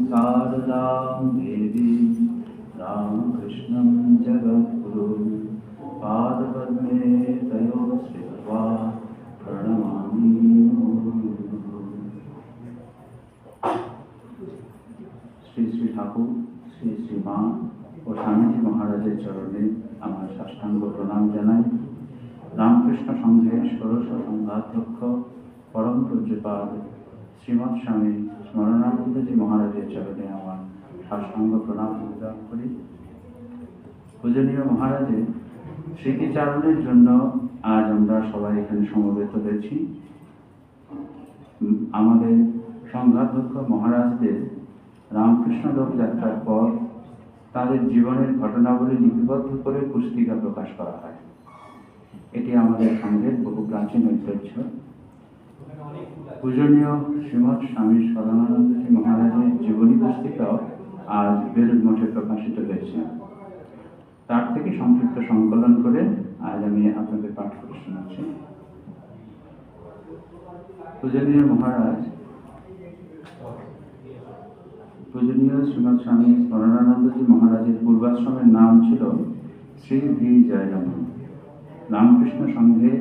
शारदां देवी रामकृष्णं जगद्गुरु पादपद्मे तयो श्रित्वा प्रणमामि मुहुर्मुहुः। শ্রী শ্রী ঠাকুর শ্রী শ্রী মা ও স্বামীজি মহারাজের চরণে আমার সাষ্টাঙ্গ প্রণাম জানাই রামকৃষ্ণ সংঘের ষোড়শ সংঘাধ্যক্ষ পরম পূজ্যপাদ শ্রীমৎ স্বামী স্মরণানন্দজি মহারাজের চরণে আমার সাষ্টাঙ্গ প্রণাম নিবেদন করি। পূজনীয় মহারাজের স্মৃতিচারণের জন্য আজ আমরা সবাই এখানে সমবেত হয়েছি। আমাদের সংঘাধ্যক্ষ মহারাজদের রামকৃষ্ণ যাত্রার পর তাদের জীবনের ঘটনাবলী লিপিবদ্ধ করে পুস্তিকা প্রকাশ করা হয়। এটি আমাদের সঙ্গে বহু প্রাচীন ঐতিহ্য। পূজনীয় শ্রীমৎ স্বামী স্মরণানন্দজি মহারাজের জীবনী পুস্তিকাও আজ বেলুর মঠে প্রকাশিত হয়েছে। তার থেকে সংক্ষিপ্ত সংকলন করে আজ আমি আপনাদের পাঠ করে শোনাচ্ছি। পূজনীয় মহারাজ, পূজনীয় শ্রীমৎ স্বামী স্মরণানন্দজি মহারাজের পূর্বাশ্রমের নাম ছিল শ্রী ভি জয়রাম। রামকৃষ্ণ সংঘে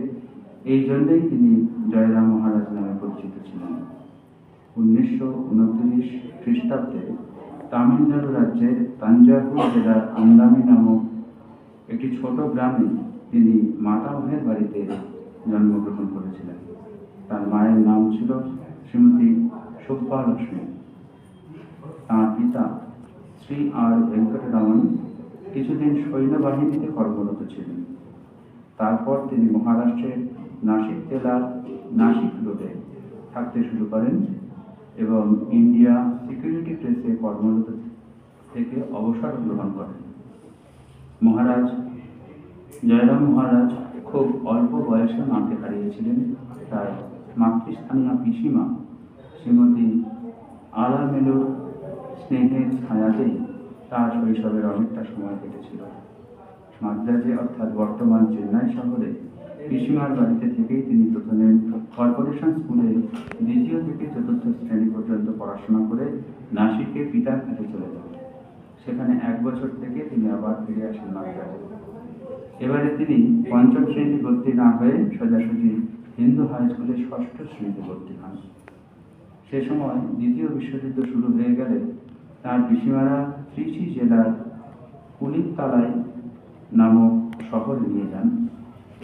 এই জন্যই তিনি জয়রাম মহারাজ নামে পরিচিত ছিলেন। উনিশশো উনত্রিশ খ্রিস্টাব্দে তামিলনাড়ু রাজ্যের তাঞ্জাভুর জেলার আমদামি নামক একটি ছোট গ্রামে তিনি মাতামহের বাড়িতে জন্মগ্রহণ করেছিলেন। তার মায়ের নাম ছিল শ্রীমতী সুব্বালক্ষ্মী তাঁর পিতা শ্রী আর ভেঙ্কটরামন কিছুদিন সৈন্যবাহিনীতে কর্মরত ছিলেন। তারপর তিনি মহারাষ্ট্রের নাসিক জেলার নাসিক রোডে থাকতে শুরু করেন এবং ইন্ডিয়া সিকিউরিটি প্রেসে কর্মরত থেকে অবসর গ্রহণ করেন। মহারাজ, জয়রাম মহারাজ খুব অল্প বয়সে মাকে হারিয়েছিলেন। তাই মাতৃস্থানীয় পিসিমা শ্রীমতী আলামেলুর স্নেহের ছায়াতেই তার শৈশবের অনেকটা সময় কেটেছিল। মাদ্রাজে অর্থাৎ বর্তমান চেন্নাই শহরে পিসিমার বাড়িতে থেকেই তিনি প্রথমে কর্পোরেশন স্কুলে দ্বিতীয় থেকে চতুর্থ শ্রেণি পর্যন্ত পড়াশোনা করে নাসিকে পিতার কাছে চলে যান। সেখানে এক বছর থেকে তিনি আবার ফিরে আসেন মাদ্রাজে এবারে তিনি পঞ্চম শ্রেণি ভর্তি না হয়ে সোজাসুজি হিন্দু হাই স্কুলে ষষ্ঠ শ্রেণীতে ভর্তি হন। সে সময় দ্বিতীয় বিশ্বযুদ্ধ শুরু হয়ে গেলে তার পিসিমারা ত্রিচি জেলার কুলিতলায় নামক শহরে নিয়ে যান।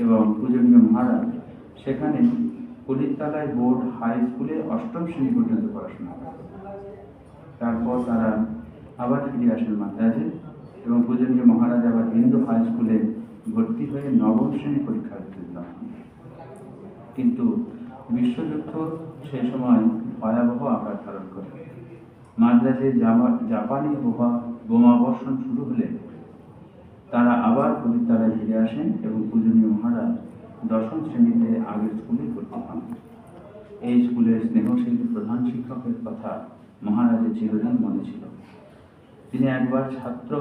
এবং পূজনীয় মহারাজ, সেখানে কুলিতলায় বোর্ড হাই স্কুলে অষ্টম শ্রেণি পর্যন্ত পড়াশোনা করেন তারপর তারা আবার ফিরে আসেন মাদ্রাজে এবং পূজনীয় মহারাজ আবার হিন্দু হাই স্কুলে ভর্তি হয়ে নবম শ্রেণি পরীক্ষা উত্তীর্ণ কিন্তু বিশ্বযুদ্ধ সে সময় ভয়াবহ আকার ধারণ করে। মাদ্রাজে জাপানি বোমা বোমাবর্ষণ শুরু হলে তারা আবার কবিতারায় ফিরে আসেন এবং পূজনীয় মহারাজ দশম শ্রেণীতে আগের স্কুলে ভর্তি হন। এই স্কুলের স্নেহশীল প্রধান শিক্ষকের কথা মহারাজের চিরদিন মনে ছিল। তিনি একবার ছাত্র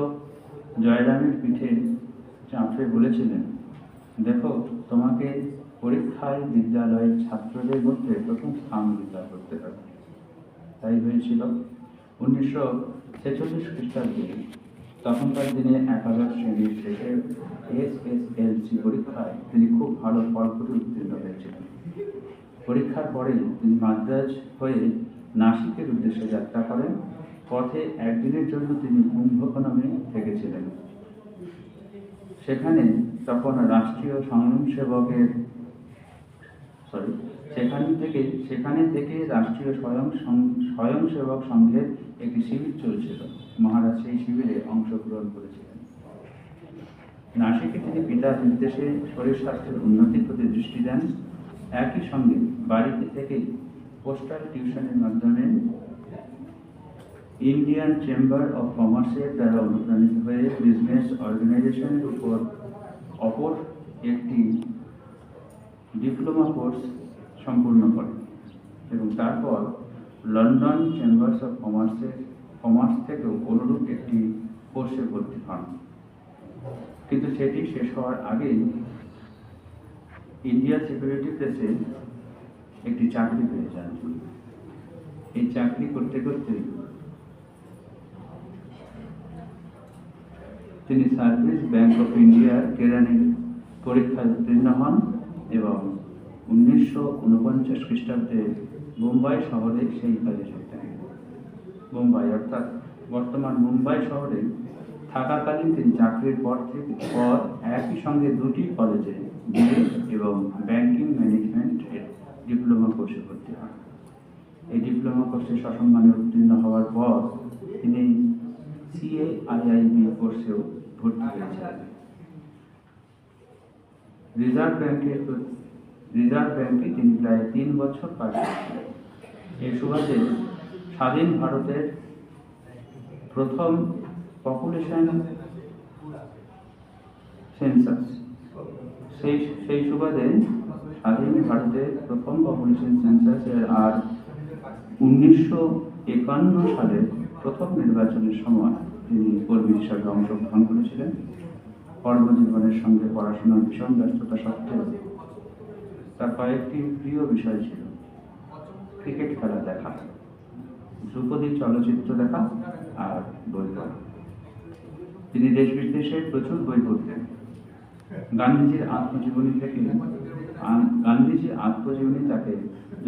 জয়রামের পিঠে চাঁপড়ে বলেছিলেন, দেখো, তোমাকে পরীক্ষায় বিদ্যালয়ের ছাত্রদের মধ্যে প্রথম স্থান অধিকার করতে হবে। তাই হয়েছিল। উনিশশো ছেচল্লিশ খ্রিস্টাব্দে তখনকার দিনে একাদশ শ্রেণির শেষে এস এস এল সি পরীক্ষায় তিনি খুব ভালো ফল করে উত্তীর্ণ হয়েছিলেন। পরীক্ষার পরে তিনি মাদ্রাজ হয়ে নাসিকের উদ্দেশ্যে যাত্রা করেন। পথে একদিনের জন্য তিনি কুম্ভকোণমে থেকেছিলেন। সেখানে তখন রাষ্ট্রীয় স্বয়ংসেবকের সরি সেখান থেকে, সেখানে থেকে রাষ্ট্রীয় স্বয়ং স্বয়ংসেবক সংঘের একটি শিবির চলছিল। মহারাজ সেই শিবিরে অংশগ্রহণ করেছিলেন। নাসিকে তিনি পিতার নির্দেশে শরীর স্বাস্থ্যের উন্নতির প্রতি দৃষ্টি দেন। একই সঙ্গে বাড়িতে থেকেই পোস্টাল টিউশনের মাধ্যমে ইন্ডিয়ান চেম্বার অফ কমার্সের দ্বারা অনুপ্রাণিত হয়ে বিজনেস অর্গানাইজেশনের উপর অপর একটি ডিপ্লোমা কোর্স সম্পূর্ণ করে। এবং তারপর লন্ডন চেম্বার্স অফ কমার্সের কমার্স থেকেও অনুরূপ একটি কোর্সে ভর্তি হন। কিন্তু সেটি শেষ হওয়ার আগেই ইন্ডিয়া সিকিউরিটি প্রেসে একটি চাকরি পেয়ে যান এই চাকরি করতে করতে তিনি সার্ভিস ব্যাংক অফ ইন্ডিয়ার কেরানির পরীক্ষা উত্তীর্ণ হন এবং উনিশশো উনপঞ্চাশ খ্রিস্টাব্দে মুম্বাই শহরে সেই কাজে যোগ দেন। মুম্বাই অর্থাৎ বর্তমান মুম্বাই শহরে থাকাকালীন তিনি চাকরির পর থেকে পর একই সঙ্গে দুটি কলেজে বিএ এবং ব্যাংকিং ম্যানেজমেন্ট ডিপ্লোমা কোর্সে ভর্তি হন। এই ডিপ্লোমা কোর্সে সসম্মানে উত্তীর্ণ হওয়ার পর তিনি সিএ আইআইবি কোর্সেও ভর্তি হয়েছিলেন। রিজার্ভ ব্যাংকে রিজার্ভ ব্যাংকে তিনি প্রায় তিন বছর কাজ করেছিলেন। এই সুবাদে স্বাধীন ভারতের প্রথম পপুলেশন সেন্সাস সেই সেই সুবাদে স্বাধীন ভারতের প্রথম পপুলেশন সেন্সাসের আর উনিশশো একান্ন সালের প্রথম নির্বাচনের সময় তিনি কর্মী হিসাবে অংশগ্রহণ করেছিলেন। কর্মজীবনের সঙ্গে পড়াশোনার ভীষণ ব্যস্ততা সত্ত্বেও তার কয়েকটি প্রিয় বিষয় ছিল। ক্রিকেট খেলা দেখা ধ্রুপদী চলচ্চিত্র দেখা আর বই পড়া। তিনি দেশ বিদেশে প্রচুর বই পড়তেন। গান্ধীজির আত্মজীবনী থেকে গান্ধীজির আত্মজীবনী তাকে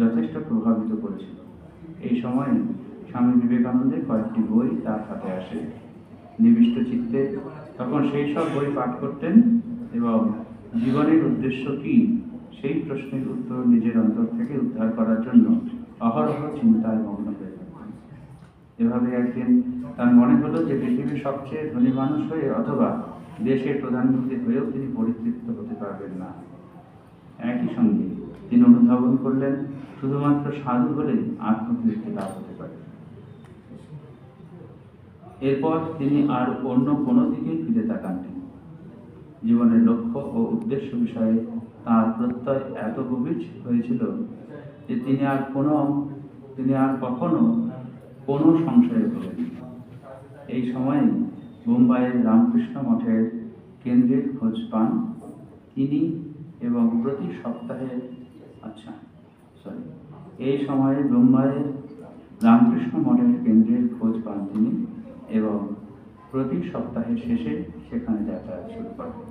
যথেষ্ট প্রভাবিত করেছিল। এই সময়ে স্বামী বিবেকানন্দের কয়েকটি বই তার হাতে আসে। নিবিষ্ট চিত্তে তখন সেই সব বই পাঠ করতেন এবং জীবনের উদ্দেশ্য কি সেই প্রশ্নের উত্তর নিজের অন্তর থেকে উদ্ধার করার জন্য অহরহ চিন্তায় মগ্ন হয়ে থাকতেন এভাবে একদিন তার মনে হলো যে পৃথিবীর সবচেয়ে ধনী মানুষ হয়ে অথবা দেশের প্রধানমন্ত্রী হয়েও তিনি পরিতৃপ্ত হতে পারবেন না। একই সঙ্গে তিনি অনুধাবন করলেন, শুধুমাত্র সাধু হলেই আত্মতৃপ্তি লাভ হতে পারে। এরপর তিনি আর অন্য কোনো দিকেই ফিরে তাকাননি। জীবনের লক্ষ্য ও উদ্দেশ্য বিষয়ে তার প্রত্যয় এত গভীর হয়েছিল যে তিনি আর কোনো, তিনি আর কখনো কোনো সংশয়ে পড়েনি এই সময়ে মুম্বাইয়ের রামকৃষ্ণ মঠের কেন্দ্রের খোঁজ পান তিনি এবং প্রতি সপ্তাহে আচ্ছা সরি এই সময়ে মুম্বাইয়ের রামকৃষ্ণ মঠের কেন্দ্রের খোঁজ পান তিনি এবং প্রতি সপ্তাহের শেষে সেখানে যাতায়াত শুরু করেন।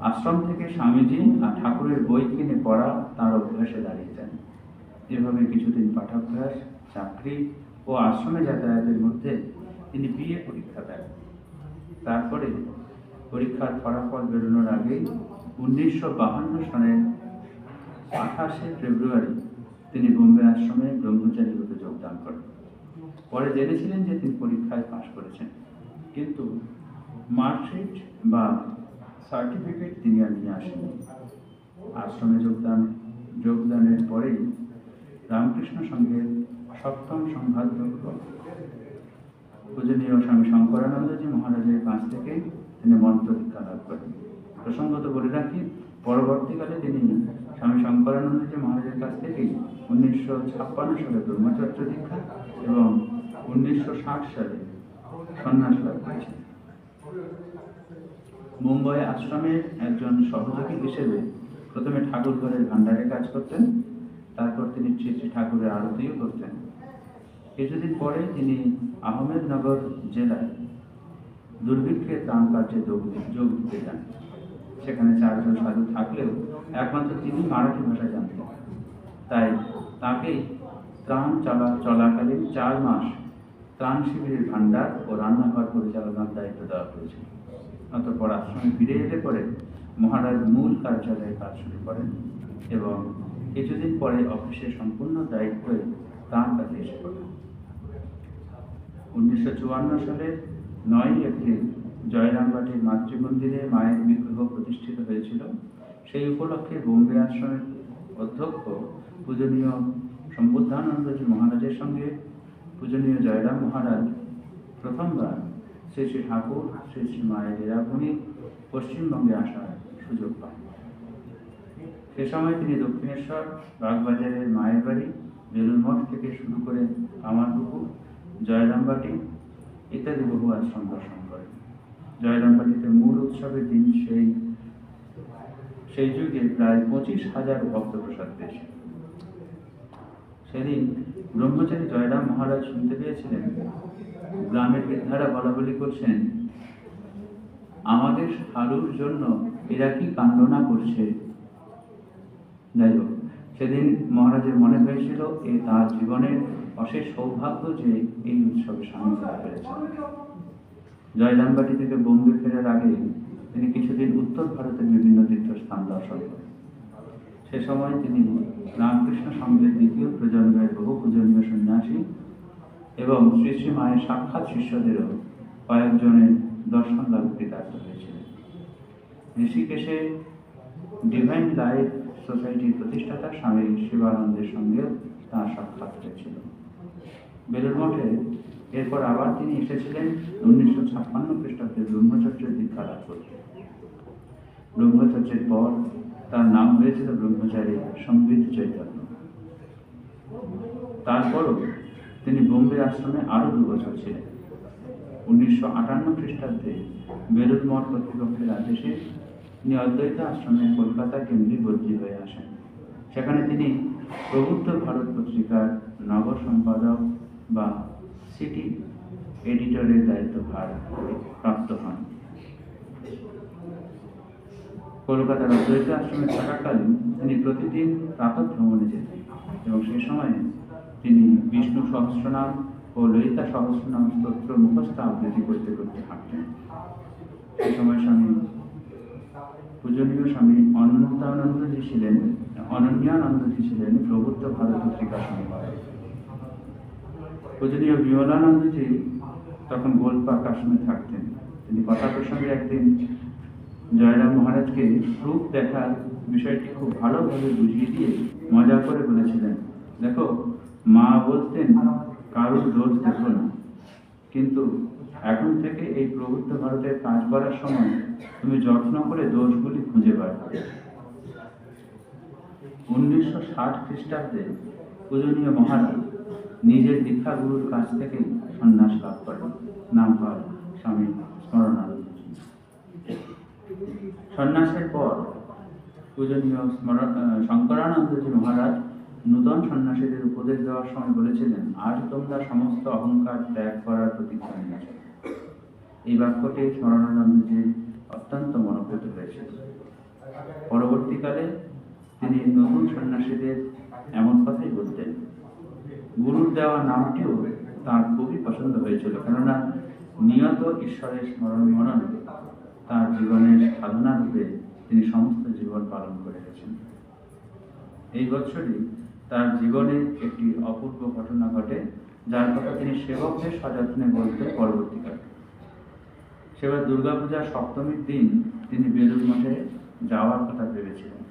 আশ্রম থেকে স্বামীজি আর ঠাকুরের বই কিনে পড়া তার অভ্যাসে দাঁড়িয়ে দাঁড়িয়েছেন। এভাবে কিছুদিন পাঠাভ্যাস চাকরি ও আশ্রমে যাতায়াতের মধ্যে তিনি বিএ পরীক্ষা দেন। তারপরে পরীক্ষার ফলাফল বেরোনোর আগেই উনিশশো বাহান্ন সালের আঠাশে ফেব্রুয়ারি তিনি বোম্বে আশ্রমে ব্রহ্মচারী হতে যোগদান করেন। পরে জেনেছিলেন যে তিনি পরীক্ষায় পাশ করেছেন। কিন্তু মার্কশিট বা সার্টিফিকেট তিনি আর নিয়ে আসেননি। আশ্রমে যোগদান, যোগদানের পরেই রামকৃষ্ণ সংঘের সপ্তম সংঘাতযোগ্য পূজনীয় স্বামী শঙ্করানন্দজি মহারাজের কাছ থেকে তিনি মন্ত্র দীক্ষা লাভ করেন। প্রসঙ্গত বলে রাখি, পরবর্তীকালে তিনি স্বামী শঙ্করানন্দজি মহারাজের কাছ থেকেই উনিশশো ছাপ্পান্ন সালে ব্রহ্মচর্য দীক্ষা এবং উনিশশো ষাট সালে সন্ন্যাস লাভ করেছেন। মুম্বাই আশ্রমের একজন সহযোগী হিসেবে প্রথমে ঠাকুর ঘরের ভাণ্ডারে কাজ করতেন, তারপর তিনি শ্রী শ্রী ঠাকুরের আরতিও করতেন। কিছুদিন পরে তিনি আহমেদনগর জেলায় দুর্ভিক্ষের ত্রাণ কার্যে যোগ যোগ দিতে যান। সেখানে চারজন সাধু থাকলেও একমাত্র তিনি মারাঠি ভাষা জানতেন। তাই তাকেই ত্রাণ চলা, চলাকালীন চার মাস ত্রাণ শিবিরের ভাণ্ডার ও রান্নাঘর পরিচালনার দায়িত্ব দেওয়া হয়েছিল। অতঃপর আশ্রমে ফিরে এলে পরে মহারাজ মূল কার্যালয়ে কাজ শুরু করেন এবং কিছুদিন পরে অফিসের সম্পূর্ণ দায়িত্বে ত্রাণ কাজে এসে পড়েন উনিশশো চুয়ান্ন সালের নয় এপ্রিল জয়রামবাটির মাতৃমন্দিরে মায়ের বিগ্রহ প্রতিষ্ঠিত হয়েছিল। সেই উপলক্ষে বোম্বে আশ্রমের অধ্যক্ষ পূজনীয় সম্বুদ্ধানন্দজি মহারাজের সঙ্গে পূজনীয় জয়রাম মহারাজ প্রথমবার শ্রী শ্রী ঠাকুর শ্রী মায়ের পশ্চিমবঙ্গে আসার সুযোগ পান সে সময় তিনি দক্ষিণেশ্বর, বাগবাজারের মায়ের বাড়ি বেলুর মঠ থেকে শুরু করে কামারপুকুর, জয়রামবাটি ইত্যাদি বহু আশ্রম দর্শন করেন। জয়রামবাটিতে মূল উৎসবের দিন সেই সেই যুগে প্রায় পঁচিশ হাজার ভক্ত প্রসাদ পেয়েছিল সেদিন ব্রহ্মচারী জয়রাম মহারাজ শুনতে পেয়েছিলেন, গ্রামের বৃদ্ধারা বলা বলি করছেন আমাদের হারুর জন্য এরা কি কাণ্ডনা করছে? যাই হোক সেদিন মহারাজের মনে হয়েছিল এ তার জীবনের অশেষ সৌভাগ্য যে এই উৎসবে সামিল হতে পেরেছেন জয়রামবাটি থেকে বোম্বে ফেরার আগে তিনি কিছুদিন উত্তর ভারতের বিভিন্ন তীর্থস্থান দর্শন করেন। সে সময় তিনি রামকৃষ্ণ সঙ্গের দ্বিতীয় প্রজন্মের বহু পূজনীয় সন্ন্যাসী এবং শ্রী শ্রী মায়ের সাক্ষাৎ শিষ্যদেরও কয়েকজনের দর্শন লাভ কৃতার্থ হয়েছিলেন। ঋষিকেশে ডিভাইন লাইফ সোসাইটির প্রতিষ্ঠাতা স্বামী শিবানন্দের সঙ্গে তাঁর সাক্ষাৎ হয়েছিল। বেলুর মঠে এরপর আবার তিনি এসেছিলেন উনিশশো ছাপ্পান্ন খ্রিস্টাব্দে ব্রহ্মচর্যের দীক্ষা লাভ করতে। ব্রহ্মচর্যের পর তার নাম হয়েছিল ব্রহ্মচারী সম্বিত চৈতন্য। তারপরও তিনি বোম্বে আশ্রমে আরও দু বছর ছিলেন। উনিশশো আটান্ন খ্রিস্টাব্দে বেলুর মঠ কর্তৃপক্ষের আদেশে তিনি অদ্বৈত আশ্রমে কলকাতা কেন্দ্রে বদলি হয়ে আসেন। সেখানে তিনি প্রবুদ্ধ ভারত পত্রিকার নগর সম্পাদক বা সিটি এডিটরের দায়িত্বভার প্রাপ্ত হন। কলকাতার অদ্বৈত আশ্রমে থাকাকালীন তিনি প্রতিদিন প্রাতঃ ভ্রমণে যেতেন এবং সে সময়ে তিনি বিষ্ণু সহস্রনাম ও ললিতা সহস্রনাম স্তোত্র মুখস্থ আবৃত্তি করতে করতে হাঁটতেন সে সময় স্বামী পূজনীয় স্বামী অনন্তানন্দজি ছিলেন অনন্যানন্দজি ছিলেন প্রবুদ্ধ ভারত পত্রিকা সম্পাদক। পূজনীয় বিমলানন্দজি তখন গোলপাক আশ্রমে থাকতেন। তিনি কথা প্রসঙ্গে একদিন জয়রাম মহারাজকে রূপ দেখার বিষয়টি খুব ভালোভাবে বুঝিয়ে দিয়ে মজা করে বলেছিলেন, দেখো, মা বলতেন কারোর দোষ দেখো না। কিন্তু এখন থেকে এই প্রবুদ্ধ ভারতের কাজ করার সময় তুমি যত্ন করে দোষগুলি খুঁজে পাবে উনিশশো ষাট খ্রিস্টাব্দে পূজনীয় মহারাজ নিজের দীক্ষাগুরুর কাছ থেকে সন্ন্যাস লাভ করেন। নাম হয় স্বামী স্মরণানন্দ। সন্ন্যাসের পর পূজনীয় স্মরণ শঙ্করানন্দজি মহারাজ নূতন সন্ন্যাসীদের উপদেশ দেওয়ার সময় বলেছিলেন, আজ তোমরা সমস্ত অহংকার ত্যাগ করার প্রতিজ্ঞা নিয়েছ এই বাক্যটি স্মরণানন্দজি অত্যন্ত মনোভূত হয়েছে। পরবর্তীকালে তিনি নতুন সন্ন্যাসীদের এমন কথাই বলতেন, গুরুর দেওয়া নামটিও তার খুবই পছন্দ হয়েছিল, কেননা নিয়ত ঈশ্বরের স্মরণ মনন তার জীবনের সাধনা রূপে তিনি সমস্ত জীবন পালন করে গেছেন। এই বছরই তার জীবনে একটি অপূর্ব ঘটনা ঘটে, যার কথা তিনি সেবকদের সযত্নে বলতেন পরবর্তীকালে সেবার দুর্গাপূজার সপ্তমীর দিন তিনি বেলুর মঠে যাওয়ার কথা ভেবেছিলেন।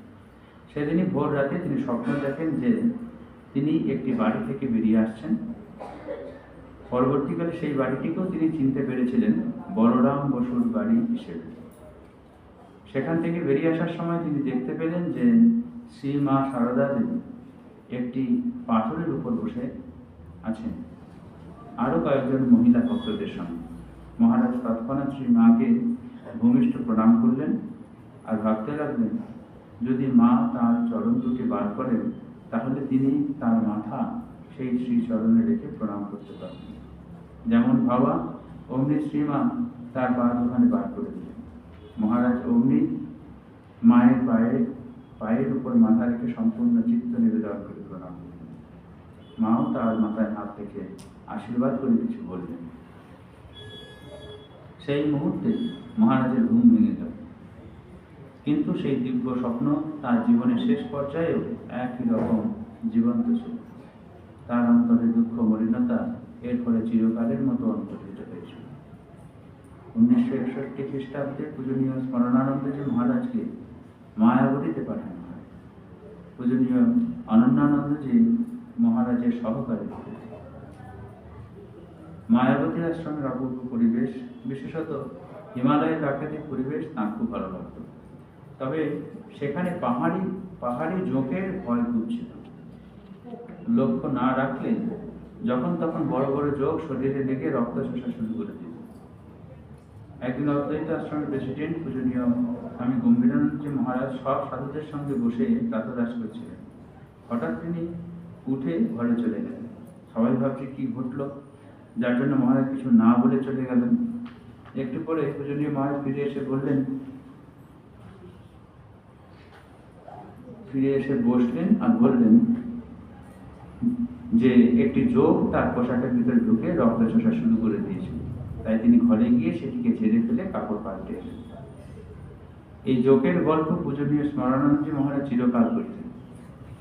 সেদিনই ভোর রাতে তিনি স্বপ্ন দেখেন যে তিনি একটি বাড়ি থেকে বেরিয়ে আসছেন। পরবর্তীকালে সেই বাড়িটিকেও তিনি চিনতে পেরেছিলেন বলরাম বসুর বাড়ি হিসেবে। সেখান থেকে বেরিয়ে আসার সময় তিনি দেখতে পেলেন যে শ্রী মা সারদা দেবী একটি পাথরের উপর বসে আছেন। আরও কয়েকজন মহিলা ভক্তদের সঙ্গে। মহারাজ তৎক্ষণাৎ শ্রী মাকে ভূমিষ্ঠ প্রণাম করলেন আর ভাবতে লাগলেন, যদি মা তার চরণ দুটি বার করেন, তাহলে তিনি তার মাথা সেই শ্রী চরণে রেখে প্রণাম করতে পারবেন। যেমন ভাবা অমনি শ্রীমা তার পা ওখানে বার করে দিলেন। মহারাজ অমনি মায়ের পায়ে পায়ের উপর মাথা রেখে সম্পূর্ণ চিত্ত নিবেদন করে প্রণাম করলেন। মাও তার মাথায় হাত রেখে আশীর্বাদ করে কিছু বললেন। সেই মুহূর্তে মহারাজের ঘুম ভেঙে গেল। কিন্তু সেই দিব্য স্বপ্ন তার জীবনের শেষ পর্যায়েও একই রকম জীবন্ত ছিল। তার অন্তরে দুঃখ, মলিনতা এর ফলে চিরকালের মতো অন্তর্হিত হয়েছিল। উনিশশো একষট্টি খ্রিস্টাব্দে পূজনীয় স্মরণানন্দজি মহারাজকে মায়াবতীতে পাঠানো হয়। পূজনীয় অনন্যানন্দজি মহারাজের সহকারী মায়াবতী আশ্রমের অপূর্ব পরিবেশ, বিশেষত হিমালয়ের প্রাকৃতিক পরিবেশ, তাঁর খুব ভালো লাগতো। তবে সেখানে পাহাড়ি পাহাড়ি জোঁকের ভয় খুব ছিল। লক্ষ্য না রাখলে যখন তখন বড় বড় যোগ শরীরে লেগে রক্ত শোষা শুরু করে দিত। একদিন অদ্বৈত আশ্রমের প্রেসিডেন্ট পূজনীয় স্বামী গম্ভীরানন্দজি মহারাজ সব সাধুদের সঙ্গে বসে প্রাতদাস করছিলেন। হঠাৎ তিনি উঠে ঘরে চলে গেলেন। সবাই ভাবছে, কি ঘটলো? যার জন্য মহারাজ কিছু না বলে চলে গেলেন। একটু পরে পূজনীয় মহারাজ ফিরে এসে বললেন, ফিরে এসে বসলেন আর বললেন যে, একটি যোগ তার পোশাকের ভিতরে ঢুকে রক্ত চষা শুরু করে দিয়েছে তাই তিনি ঘরে গিয়ে সেটিকে ঝেড়ে ফেলে কাপড় পাল্টে এলেন। এই যোগের গল্প পূজনীয় স্মরণানন্দজি মহারাজ চিরকাল করতেন।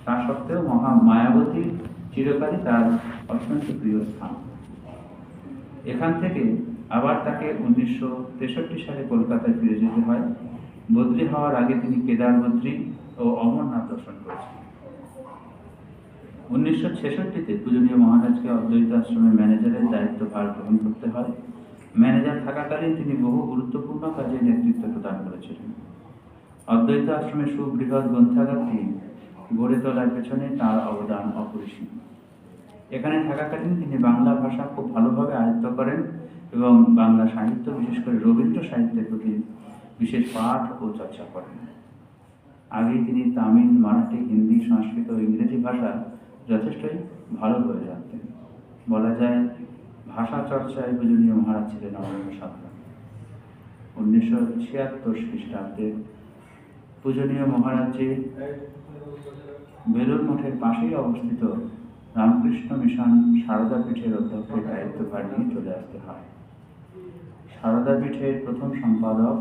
তা সত্ত্বেও মহা মায়াবতী চিরকালই তার অত্যন্ত প্রিয় স্থান। এখান থেকে আবার তাকে উনিশশো তেষট্টি সালে কলকাতায় ফিরে যেতে হয়। বদলি হওয়ার আগে তিনি কেদার বদ্রী ও অমরনাথ দর্শন করেছেন। উনিশশো ছেষট্টিতে পূজনীয় মহারাজকে অদ্বৈত আশ্রমের ম্যানেজারের দায়িত্ব ভার গ্রহণ করতে হয়। ম্যানেজার থাকাকালীন তিনি বহু গুরুত্বপূর্ণ কাজে নেতৃত্ব প্রদান করেছিলেন। অদ্বৈত আশ্রমের সুবৃহৎ গ্রন্থাগারটি গড়ে তোলার পেছনে তার অবদান অপরিসীম। এখানে থাকাকালীন তিনি বাংলা ভাষা খুব ভালোভাবে আয়ত্ত করেন এবং বাংলা সাহিত্য, বিশেষ করে রবীন্দ্র সাহিত্যের প্রতি বিশেষ পাঠ ও চর্চা করেন। আগেই তিনি তামিল, মারাঠি, হিন্দি, সংস্কৃত ও ইংরেজি ভাষা যথেষ্টই ভালোভাবে জানতেন। বলা যায়, ভাষা চর্চায় পূজনীয় মহারাজ ছিলেন অনন্য সাধারণ উনিশশো ছিয়াত্তর খ্রিস্টাব্দে পূজনীয় মহারাজজি বেলুর মঠের পাশেই অবস্থিত রামকৃষ্ণ মিশন সারদা পীঠের অধ্যক্ষের দায়িত্বভার নিয়ে চলে আসতে হয়। সারদা পীঠের প্রথম সম্পাদক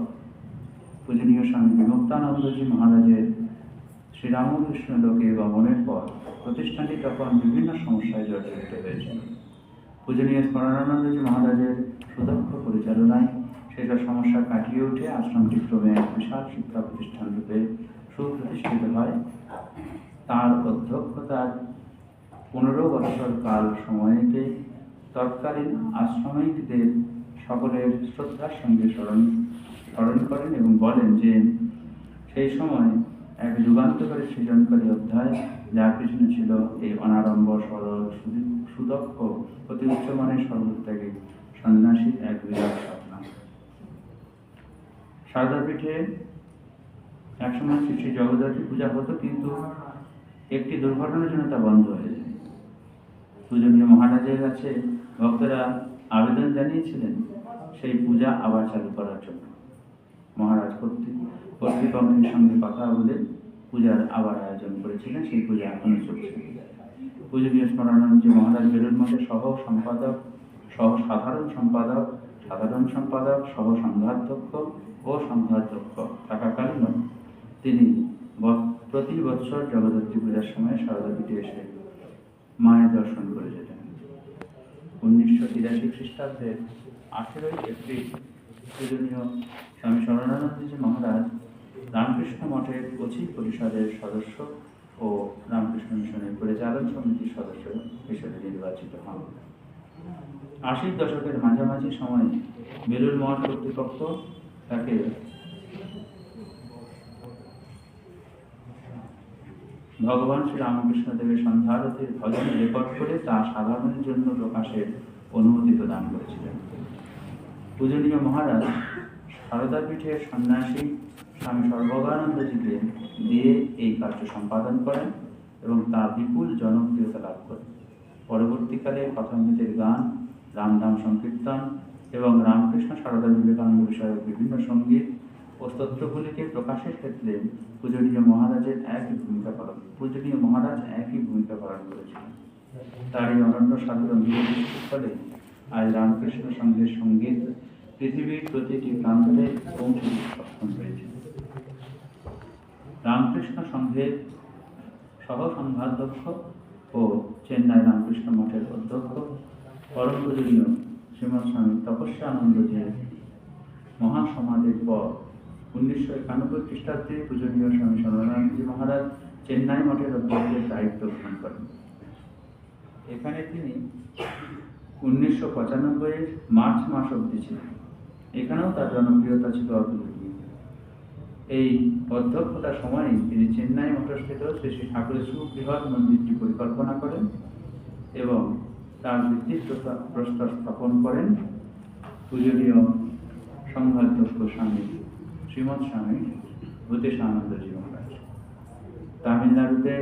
পূজনীয় স্বামী বিমুক্তানন্দজি মহারাজের শ্রীরামকৃষ্ণ লোকে গমনের পর প্রতিষ্ঠানটি তখন বিভিন্ন সমস্যায় জর্জরিত হয়েছিল। পূজনীয় স্মরণানন্দজি মহারাজের সুদক্ষ পরিচালনায় সেসব সমস্যা কাটিয়ে উঠে আশ্রমটি ক্রমে এক বিশাল শিক্ষা প্রতিষ্ঠান রূপে সুপ্রতিষ্ঠিত হয়। তার অধ্যক্ষতার পনেরো বছর কাল সময়কে তৎকালীন আশ্রমিকদের সকলের শ্রদ্ধার সঙ্গে স্মরণ স্মরণ করেন এবং বলেন যে, সেই সময় এক যুগান্তকারী সৃজনকারী অধ্যায় যার পিছনে ছিল এই অনারম্ভ সরল সুদক্ষ অতি উচ্চমানের সর্বত্যাগী সন্ন্যাসীর এক বিরাট স্বপ্ন সারদাপীঠে একসময় শ্রী শ্রী জগদ্ধাত্রী পূজা হতো, কিন্তু একটি দুর্ঘটনার জন্য তা বন্ধ হয়ে যায়। পূজনীয় মহারাজের কাছে ভক্তরা আবেদন জানিয়েছিলেন, সেই পূজা আবার চালু করার জন্য। মহারাজ কর্তৃক কর্তৃপক্ষের সঙ্গে কথা বলে পূজার আবার আয়োজন করেছিলেন, সেই পূজা এখনও চলছে। পূজনীয় স্মরণানন্দজি মহারাজ বেলুর মঠের সহ সম্পাদক সহ সাধারণ সম্পাদক সাধারণ সম্পাদক সহ সংঘাধ্যক্ষ ও সংঘাধ্যক্ষ থাকাকালীন তিনি প্রতি বছর জগদ্ধাত্রী পূজার সময় সারদাপীঠে এসে মায়ের দর্শন করে যেতেন। উনিশশো তিরাশি খ্রিস্টাব্দে আঠেরোই এপ্রিল পূজনীয় স্বামী স্মরণানন্দজি মহারাজ রামকৃষ্ণ মঠের কচি পরিষদের সদস্য ও রামকৃষ্ণ মিশনের পরিচালন সমিতির সদস্য হিসেবে নির্বাচিত হন। আশির দশকের মাঝামাঝি সময়ে বেলুর মঠ কর্তৃপক্ষ তাকে ভগবান শ্রী রামকৃষ্ণ দেবের সন্ধ্যারতির ভজন রেকর্ড করে তা সাধারণের জন্য প্রকাশের অনুমতি প্রদান করেছিলেন। পূজনীয় মহারাজ সারদা পীঠের সন্ন্যাসী স্বামী সর্বগানন্দজিকে দিয়ে এই কার্য সম্পাদন করেন এবং তা বিপুল জনপ্রিয়তা লাভ করে পরবর্তীকালে কথামৃতের গান রামনাম সংকীর্তন এবং রামকৃষ্ণ সারদা বিবেকানন্দ বিষয়ক বিভিন্ন সংগীত ও স্তোত্রগুলিকে প্রকাশের ক্ষেত্রে পূজনীয় মহারাজের একই ভূমিকা পালন, পূজনীয় মহারাজ একই ভূমিকা পালন করেছিলেন। তার এই অনন্য সাধারণ ফলে আজ রামকৃষ্ণ সংঘের সংগীত পৃথিবীর প্রতিটি প্রান্তে পৌঁছে সক্ষম হয়েছে। রামকৃষ্ণ সংঘের সহ সংঘাধ্যক্ষ ও চেন্নাই রামকৃষ্ণ মঠের অধ্যক্ষ পরম পূজনীয় শ্রীমৎ স্বামী তপস্যা আনন্দজির মহাসমাধির পর উনিশশো একানব্বই খ্রিস্টাব্দে পূজনীয় স্বামী সর্বানন্দজি মহারাজ চেন্নাই মঠের অধ্যক্ষের দায়িত্ব গ্রহণ করেন। এখানে তিনি উনিশশো পঁচানব্বই মার্চ মাস অবধি ছিলেন। এখানেও তার জনপ্রিয়তা ছিল অতুলনীয়। এই অধ্যক্ষতার সময় তিনি চেন্নাই মঠস্থিত শ্রী শ্রী ঠাকুরের সুবৃহৎ মন্দিরটি পরিকল্পনা করেন এবং তার ভিত্তি প্রস্তা- প্রস্তর স্থাপন করেন পূজনীয় সংঘাধ্যক্ষ স্বামী শ্রীমৎ স্বামী ভূতেশ আনন্দজি মহারাজ। তামিলনাড়ুতে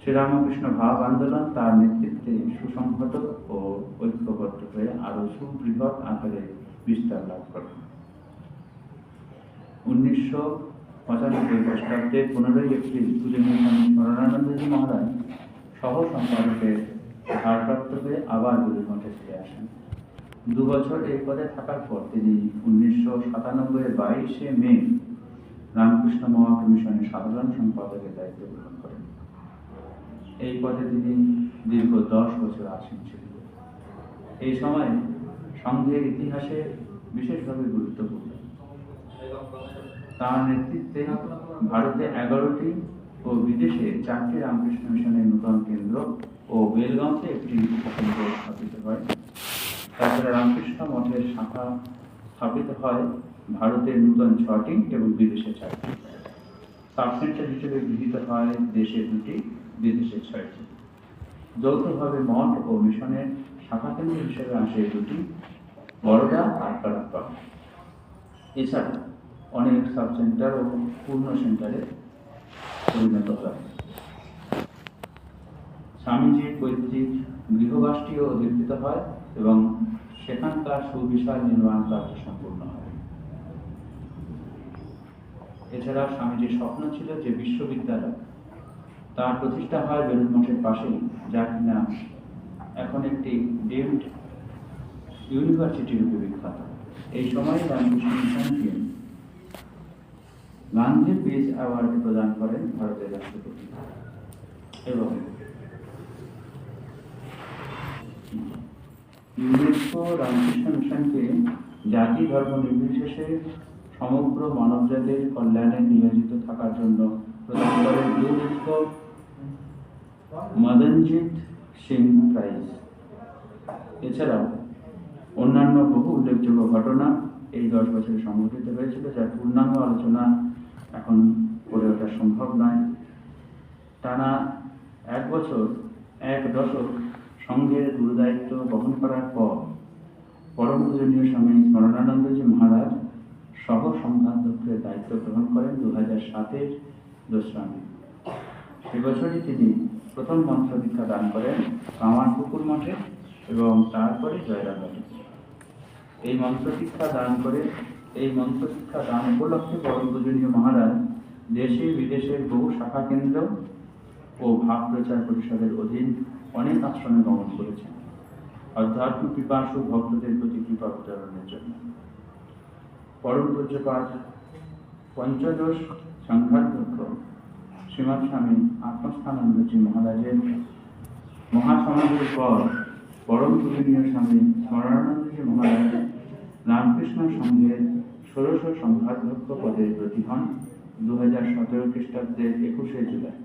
শ্রীরামকৃষ্ণ ভাব আন্দোলন তার নেতৃত্বে সুসংহত ও ঐক্য ঐক্যবদ্ধ হয়ে আরও সুবৃহৎ আকারে বিস্তার লাভ করে উনিশশো পঁচানব্বই খ্রিস্টাব্দে পনেরোই এপ্রিল পূজনীয় স্বামী মহারাজ সহ সম্পাদকের ভারপ্রাপ্ত হয়ে আবার গুরুমঠে ফিরে আসেন। দু বছর এই পদে থাকার পর তিনি উনিশশো সাতানব্বই বাইশে মে রামকৃষ্ণ মহা কমিশনের সাধারণ সম্পাদকের দায়িত্ব গ্রহণ করেন। এই পদে তিনি দীর্ঘ দশ বছর আসীন ছিলেন। এই সময় সংঘের ইতিহাসে বিশেষভাবে গুরুত্বপূর্ণ। তার নেতৃত্বে ভারতে এগারোটি ও বিদেশে চারটি রামকৃষ্ণ মিশনের নূতন কেন্দ্র ও বেলগাঁওতে একটি উপকেন্দ্র স্থাপিত হয়। তাছাড়া রামকৃষ্ণ মঠের শাখা স্থাপিত হয়। ভারতের নূতন ছটি এবং বিদেশে চারটি। সাবসেন্টার হিসেবে গৃহীত হয় দেশে দুটি বিদেশে ছয়টি। যৌথভাবে মঠ ও মিশনের শাখা কেন্দ্র হিসেবে আসে দুটি, বড়দা আর কারাপ্পা এছাড়া অনেক সাব সেন্টার ও পূর্ণ সেন্টারে পরিণত হয়। স্বামীজির পৈতৃক গৃহবাসটিও অধিকৃত হয় এবং সেখানকার সুবিশাল নির্মাণ কার্য সম্পূর্ণ হয়। এছাড়া স্বামীজির স্বপ্ন ছিল যে বিশ্ববিদ্যালয় তার প্রতিষ্ঠা হয় বেলুন মঠের পাশেই যা কিনা এখন একটি ডিমড ইউনিভার্সিটি রূপে বিখ্যাত। এই সময় রামকৃষ্ণ মিশনকে গান্ধী পিস অ্যাওয়ার্ড প্রদান করেন ভারতের রাষ্ট্রপতি। এবং ইউনেস্কো রামকৃষ্ণ মিশনকে জাতি ধর্ম নির্বিশেষে সমগ্র মানবজাতির কল্যাণে নিয়োজিত থাকার জন্য প্রদান করেন ইউনেস্কো মদনজিৎ সিং প্রাইজ। এছাড়াও অন্যান্য বহু উল্লেখযোগ্য ঘটনা এই দশ বছরে সংঘটিত হয়েছিল, যার পূর্ণাঙ্গ আলোচনা এখন করে ওঠা সম্ভব নয়। টানা এক বছর, এক দশক সংঘের গুরুদায়িত্ব বহন করার পর পরম পূজনীয় স্বামী স্মরণানন্দজি মহারাজ সহ সংঘাধ্যক্ষের দায়িত্ব গ্রহণ করেন দু হাজার সাতের দোসরা মে। এবছরই তিনি প্রথম মন্ত্র দীক্ষা দান করেন কামারপুকুর মঠে এবং তারপরে জয়রামবাটি এই মন্ত্র শিক্ষা দান করে, এই মন্ত্র শিক্ষা দান উপলক্ষে পরম পূজনীয় মহারাজ দেশে বিদেশের বহু শাখা কেন্দ্র ও ভাব প্রচার পরিষদের অধীন অনেক আশ্রমে গমন করেছেন। অধ্যাত্ম পিপাসু ভক্তদের প্রতি কৃপা বিতরণের জন্য। পরম পূজ্যপাঠ পঞ্চদশ সংঘাধ্যক্ষ শ্রীমৎ স্বামী আত্মস্থানন্দজি মহারাজের মহাসমাধির পর পরম পূজনীয় স্বামী স্মরণানন্দজি মহারাজ রামকৃষ্ণ সংঘের ষোড়শ সংঘাধ্যক্ষ পদে ব্রতী হন দু হাজার সতেরো খ্রিস্টাব্দের একুশে জুলাই।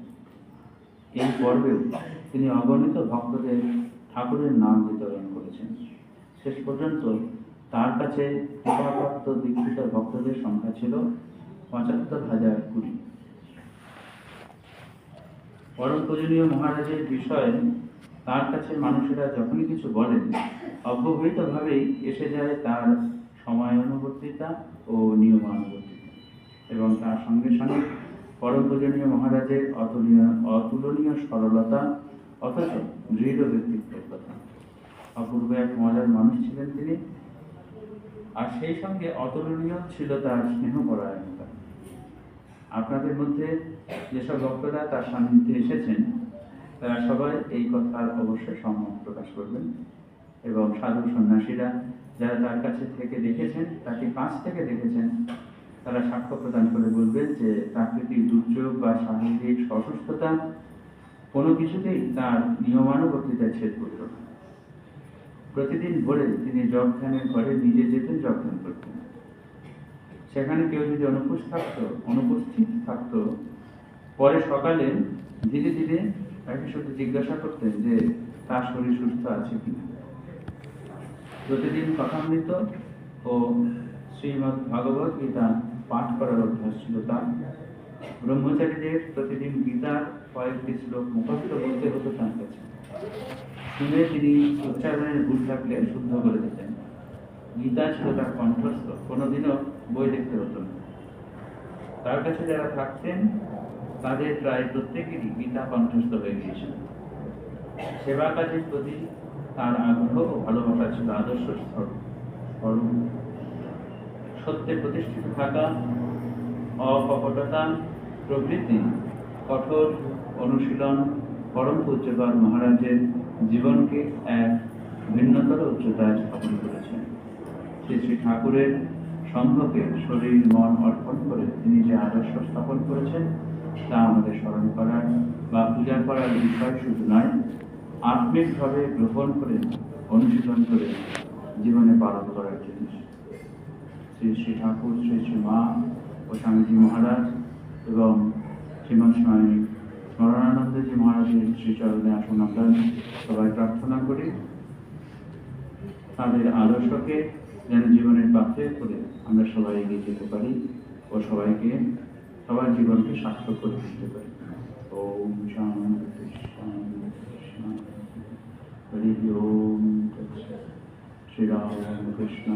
এই পর্বেও তিনি অগণিত ভক্তদের ঠাকুরের নাম বিতরণ করেছেন। শেষ পর্যন্ত তার কাছে কৃপাপ্রাপ্ত দীক্ষিত ভক্তদের সংখ্যা ছিল পঁচাত্তর হাজার কুড়ি। পরম পূজনীয় মহারাজের বিষয়ে তার কাছে মানুষেরা যখনই কিছু বলেন, অব্যবহিতভাবেই এসে যায় তার সময়ানুবর্তিতা ও নিয়মানুবর্তিতা এবং তার সঙ্গে সঙ্গে পরম পূজনীয় মহারাজের অতুলনীয় অতুলনীয় সরলতা অথচ দৃঢ় ব্যক্তিত্বের কথা। অপূর্ব এক মজার মানুষ ছিলেন তিনি। আর সেই সঙ্গে অতুলনীয় ছিল তার স্নেহপরায়ণতা। আপনাদের মধ্যে যেসব ভক্তরা তার সান্নিধ্যে এসেছেন, তারা সবাই এই কথার অবশ্যই সম্মান প্রকাশ করবেন এবং সাধু সন্ন্যাসীরা যারা তার কাছে থেকে দেখেছেন, তাকে কাছ থেকে দেখেছেন, তারা সাক্ষ্য প্রদান করে বলবেন যে প্রাকৃতিক দুর্যোগ বা শারীরিক অসুস্থতা কোনো কিছুতেই তার নিয়মানুবর্তিতায় ছেদ করত না। প্রতিদিন ভোরে তিনি জগ ধ্যানের ঘরে নিজে যেতেন জগ ধ্যান করতেন। সেখানে কেউ যদি অনুপস্থিত থাকত, অনুপস্থিত থাকতো, পরে সকালে ধীরে ধীরে তাকে শুধু জিজ্ঞাসা করতেন যে, তার শরীর সুস্থ আছে কিনা? প্রতিদিন কথামৃত ও শ্রীমৎ ভাগবত গীতা পাঠ করার অভ্যাস ছিল তার। ব্রহ্মচারীদের প্রতিদিন গীতার কয়েকটি শ্লোক মুখস্থ বলতে হতো তার কাছে। শুনে তিনি উচ্চারণের ভুল থাকলে শুদ্ধ করে দিতেন। গীতা ছিল তার কণ্ঠস্থ, কোনোদিনও বই দেখতে হতো না। তার কাছে যারা থাকতেন, তাদের প্রায় প্রত্যেকেরই গীতা কণ্ঠস্থ হয়ে গিয়েছিল। সেবা কাজের প্রতি তার আগ্রহ ও ভালোবাসা ছিল আদর্শ স্থল সত্যে প্রতিষ্ঠিত থাকা, অকপটতা প্রভৃতি কঠোর অনুশীলন পরম পূজ্যপাল মহারাজের জীবনকে এক ভিন্নতর উচ্চতায় স্থাপন করেছেন। শ্রী শ্রী ঠাকুরের সংঘকে শরীর, মন অর্পণ করে তিনি যে আদর্শ স্থাপন করেছেন, তা আমাদের স্মরণ করার বা পূজা করার বিষয় শুধু নয়, আত্মিকভাবে গ্রহণ করে অনুশীলন করে জীবনে পালন করার জিনিস। শ্রী শ্রী ঠাকুর, শ্রী শ্রী মা ও স্বামীজি মহারাজ এবং শ্রীমৎ স্বামী স্মরণানন্দজি মহারাজের শ্রীচরণে আসন, আমরা সবাই প্রার্থনা করি তাদের আদর্শকে যেন জীবনের পাত্রে করে আমরা সবাই এগিয়ে যেতে পারি ও সবাইকে সবার জীবনকে সার্থক করে দিতে পারি ওম শান্তি হরি ওম শ্রীরামকৃষ্ণ